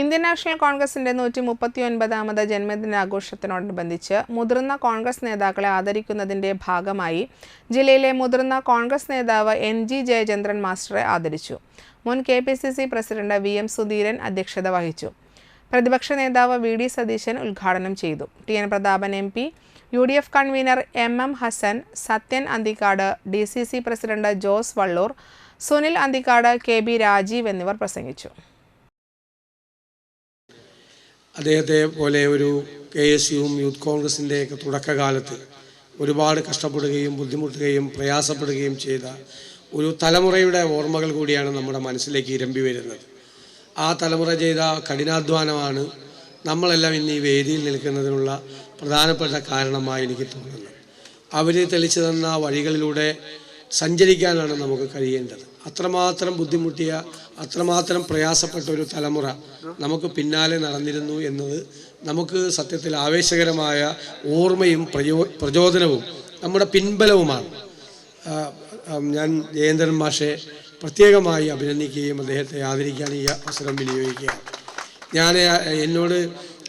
Indian national കോൺഗ്രസിന്റെ നൂറ്റി മുപ്പത്തി ഒൻപതാമത് ജന്മദിനാഘോഷത്തിനോടനുബന്ധിച്ച് മുതിർന്ന കോൺഗ്രസ് നേതാക്കളെ ആദരിക്കുന്നതിന്റെ ഭാഗമായി ജില്ലയിലെ മുതിർന്ന കോൺഗ്രസ് നേതാവ് എൻ ജി ജയചന്ദ്രൻ മാസ്റ്ററെ ആദരിച്ചു. മുൻ K P C C president V M Sudheeran അധ്യക്ഷത വഹിച്ചു. പ്രതിപക്ഷ നേതാവ് വി ഡി സതീശൻ ഉദ്ഘാടനം ചെയ്തു. T N Prathapan M P U D F convener M M Hassan Sathyan Anthikad D C C president Jose Vallur Sunil Anthikad K B Rajeev എന്നിവർ പ്രസംഗിച്ചു. അദ്ദേഹത്തെ പോലെ ഒരു കെ എസ് യുവും യൂത്ത് കോൺഗ്രസിന്റെയൊക്കെ തുടക്കകാലത്ത് ഒരുപാട് കഷ്ടപ്പെടുകയും ബുദ്ധിമുട്ടുകയും പ്രയാസപ്പെടുകയും ചെയ്ത ഒരു തലമുറയുടെ ഓർമ്മകൾ കൂടിയാണ് നമ്മുടെ മനസ്സിലേക്ക് ഇരമ്പി വരുന്നത്. ആ തലമുറ ചെയ്ത കഠിനാധ്വാനമാണ് നമ്മളെല്ലാം ഇന്ന് ഈ വേദിയിൽ നിൽക്കുന്നതിനുള്ള പ്രധാനപ്പെട്ട കാരണമായി എനിക്ക് തോന്നുന്നത്. അവർ തെളിച്ചു തന്ന വഴികളിലൂടെ സഞ്ചരിക്കാനാണ് നമുക്ക് കഴിയേണ്ടത്. അത്രമാത്രം ബുദ്ധിമുട്ടിയ അത്രമാത്രം പ്രയാസപ്പെട്ട ഒരു തലമുറ നമുക്ക് പിന്നാലെ നടന്നിരുന്നു എന്നത് നമുക്ക് സത്യത്തിൽ ആവേശകരമായ ഓർമ്മയും പ്രയോ പ്രചോദനവും നമ്മുടെ പിൻബലവുമാണ്. ഞാൻ ജയേന്ദ്രൻ മാഷെ പ്രത്യേകമായി അഭിനന്ദിക്കുകയും അദ്ദേഹത്തെ ആദരിക്കാൻ ഈ അവസരം വിനിയോഗിക്കുകയാണ്. ഞാൻ എന്നോട്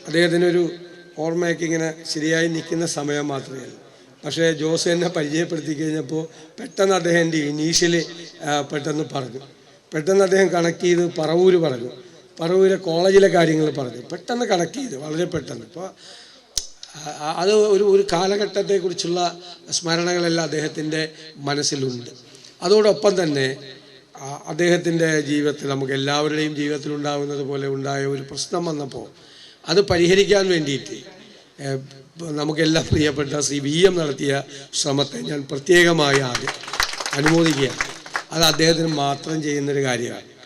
അദ്ദേഹത്തിനൊരു ഓർമ്മയൊക്കെ ഇങ്ങനെ ശരിയായി നിൽക്കുന്ന സമയം മാത്രമേ പക്ഷേ ജോസ് എന്നെ പരിചയപ്പെടുത്തി കഴിഞ്ഞപ്പോൾ പെട്ടെന്ന് അദ്ദേഹം എന്റെ ഇനീഷ്യൽ പെട്ടെന്ന് പറഞ്ഞു. പെട്ടെന്ന് അദ്ദേഹം കണക്ട് ചെയ്ത് പറവൂര് പറഞ്ഞു. പറവൂരെ കോളേജിലെ കാര്യങ്ങൾ പറഞ്ഞു. പെട്ടെന്ന് കണക്ട് ചെയ്ത് വളരെ പെട്ടെന്ന്. ഇപ്പോൾ ആ- അത് ഒരു ഒരു കാലഘട്ടത്തെക്കുറിച്ചുള്ള സ്മരണകളെല്ലാം അദ്ദേഹത്തിന്റെ മനസ്സിലുണ്ട്. അതോടൊപ്പം തന്നെ അദ്ദേഹത്തിന്റെ ജീവിതത്തിൽ നമുക്ക് എല്ലാവരുടെയും ജീവിതത്തിൽ ഉണ്ടാകുന്നത് പോലെ ഉണ്ടായ ഒരു പ്രശ്നം വന്നപ്പോൾ അത് പരിഹരിക്കാൻ വേണ്ടിയിട്ട് നമുക്കെല്ലാം പ്രിയപ്പെട്ട ശ്രീ വി എം നടത്തിയ ശ്രമത്തെ ഞാൻ പ്രത്യേകമായി ആദ്യം അനുമോദിക്കുകയാണ്. അത് അദ്ദേഹത്തിന് മാത്രം ചെയ്യുന്നൊരു കാര്യമാണ്.